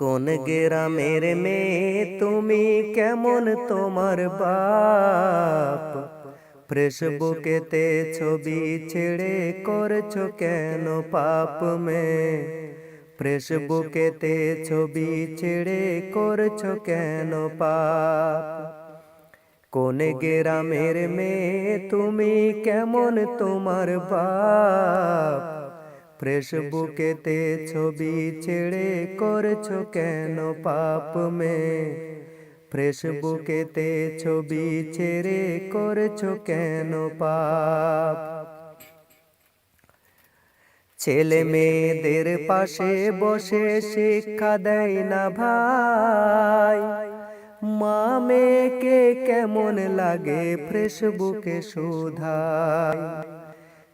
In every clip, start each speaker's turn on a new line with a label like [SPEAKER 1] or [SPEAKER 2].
[SPEAKER 1] কোন গ্রামের মেয়ে তুমি কেমন তোমার বাপ? ফেসবুকেতে ছবি ছেড়ে করছ কেন পাপ মে? ফেসবুকেতে ছবি ছেড়ে করছ কেন পাপ? কোন গ্রামের মেয়ে তুমি কেমন তোমার বাপ? ফেসবুকেতে ছবি ছেড়ে করছ কেন পাপ মে? ফেসবুকেতে ছবি ছেড়ে করছ কেন পাপ? ছেলে মেয়েদের পাশে বসে শিক্ষা দেয় না ভাই। মা মেয়েকে কেমন লাগে ফেসবুকে সুধায়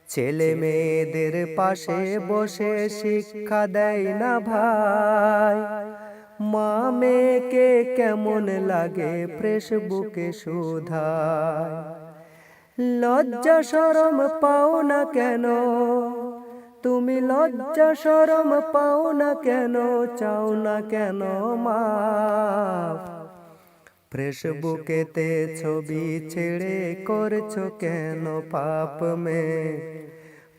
[SPEAKER 1] ছেলে মেয়েদের পাশে বসে শিক্ষা দেয় না ভাই। মা মেয়েকে কেমন লাগে ফেসবুকে সুধায় লজ্জা সরম পাও না কেন? তুমি লজ্জা সরম পাও না কেন? চাও না কেন? মা ফেসবুকেতে ছবি ছেড়ে করছ কেন পাপ মে?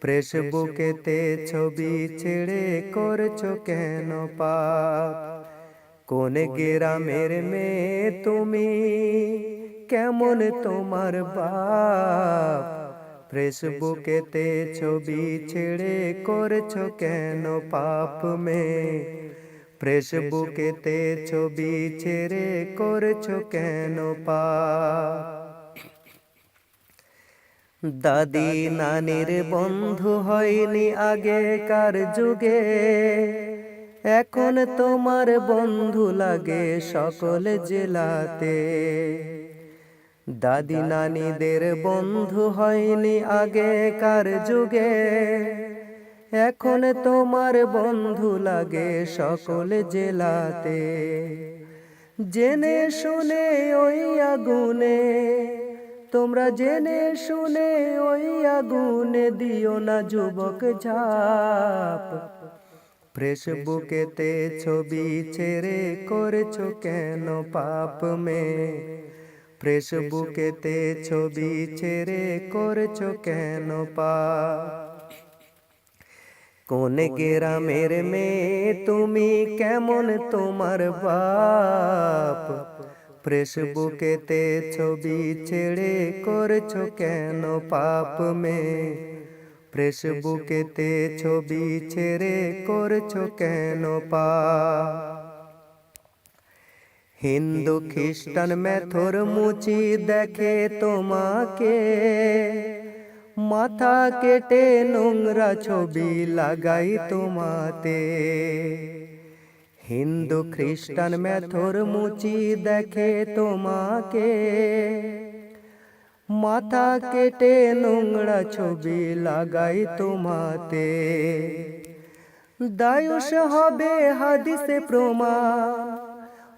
[SPEAKER 1] ফেসবুকেতে ছবি ছেড়ে করছ কেন পাপ? কোন গ্রামের মেয়ে তুমি? কেমন তোমার বাপ? ফেসবুকেতে ছবি ছেড়ে করছ কেন পাপ মে? ফেসবুকেতে ছবি ছেড়ে করছ কেন পা? দাদি নানির বন্ধু হয়নি আগেকার যুগে। এখন তোমার বন্ধু লাগে সকল জেলাতে। দাদি নানিদের বন্ধু হয়নি আগেকার যুগে। এখন তোমার বন্ধু লাগে সকল জেলাতে। জেনে শুনে ওই আগুনে, তোমরা জেনে শুনে ওই আগুনে দিও না যুবক ঝাপ। ফেসবুকেতে ছবি ছেড়ে করেছ কেন পাপ মে ফেসবুকেতে ছবি ছেড়ে করেছ কেন পাপ? কোন গ্রামের মেয়ে তুমি কেমন তোমার বাপ? ফেসবুকেতে ছবি ছেড়ে করছ কেন পাপ মে? ফেসবুকেতে ছবি ছেড়ে করছ কেন পাপ? হিন্দু খ্রিস্টান মেথর মুচি দেখে তোমাকে। মাথা কেটে নোংরা ছবি লাগাই তোমাতে। হিন্দু খ্রিস্টান মেথর মুচি দেখে তোমাকে। মাথা কেটে নোংরা ছবি লাগাই তোমাতে। দায়ুষ হবে হাদিসে প্রমাণ।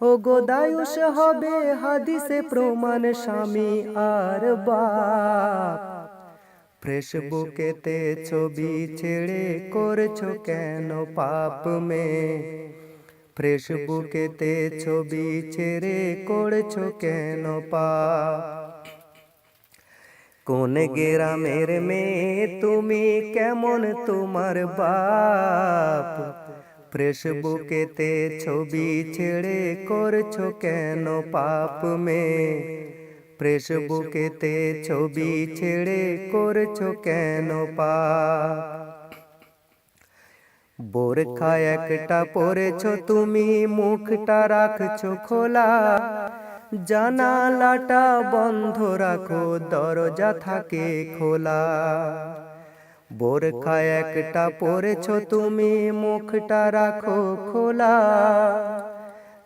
[SPEAKER 1] ও গো দায়ুষ হবে হাদিসে প্রমাণ, স্বামী আর বাপ। ফেসবুকেতে ছবি ছেড়ে করছ কেন পাপ মে? ফেসবুকেতে ছবি ছেড়ে করছ কেন পাপ? কোন গ্রামের মেয়ে তুমি কেমন তোমার বাপ? ফেসবুকেতে ছবি ছেড়ে করছ কেন পাপ মে? ফেসবুকেতে ছবি ছেড়ে করছ কেন পাপ বোরখা একটা পরেছো, তুমি মুখটা রাখছো খোলা। জানালাটা বন্ধ রাখো, দরজা থাকে খোলা। বোরখা একটা পরেছো, তুমি মুখটা রাখো খোলা।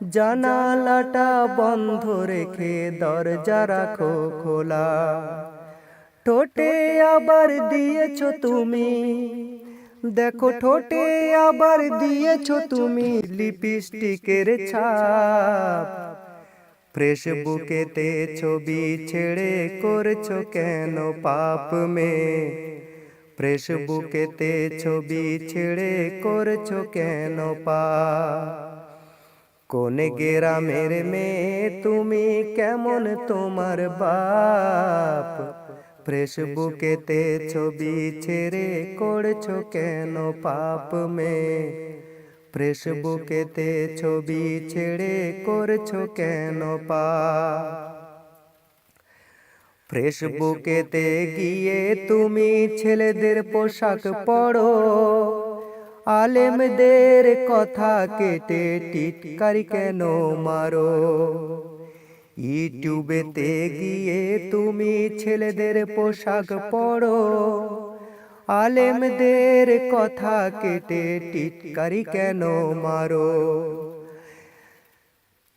[SPEAKER 1] জানালাটা বন্ধ রেখে দরজা রাখো খোলা। ঠোঁটে আবার দিয়েছ তুমি। দেখো, ঠোঁটে আবার দিয়েছ তুমি লিপস্টিকের ছাপ। ফেসবুকেতে ছবি ছেড়ে করছ কেন পাপ মে ফেসবুকেতে ছবি ছেড়ে করছ কেন পাপ? কোন গ্রামের মেয়ে তুমি কেমন তোমার বাপ? ফেসবুকেতে ছবি ছেড়ে করছ কেন পাপ মে ফেসবুকেতে ছবি ছেড়ে করছ কেন পাপ? ফেসবুকেতে গিয়ে তুমি ছেলেদের পোশাক পরো। আলেমদের কথা কেটে টিটকারি কেন মারো? ইউটিউবেতে গিয়ে তুমি ছেলেদের পোশাক পরো। আলেমদের কথা কেটে টিটকারি কেন মারো?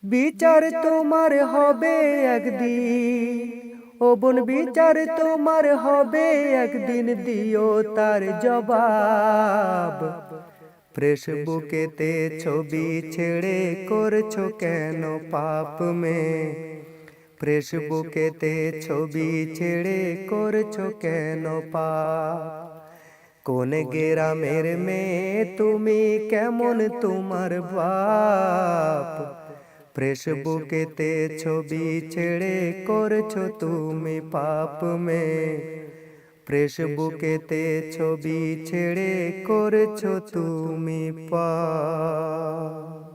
[SPEAKER 1] বিচার তোমার হবে একদিন। ও বোন বিচার তোমার হবে, একদিন দিও তার জবাব। ফেসবুকেতে ছবি ছেড়ে করছ কেন পাপ মে ফেসবুকেতে ছবি ছেড়ে করছ কেন পাপ? কোন গ্রামের মেয়ে, তুমি কেমন তোমার বাপ? ফেসবুকেতে ছবি ছেড়ে করছ তুমি পাপ মে। ফেসবুকেতে ছবি ছেড়ে করছ তুমি পাপ।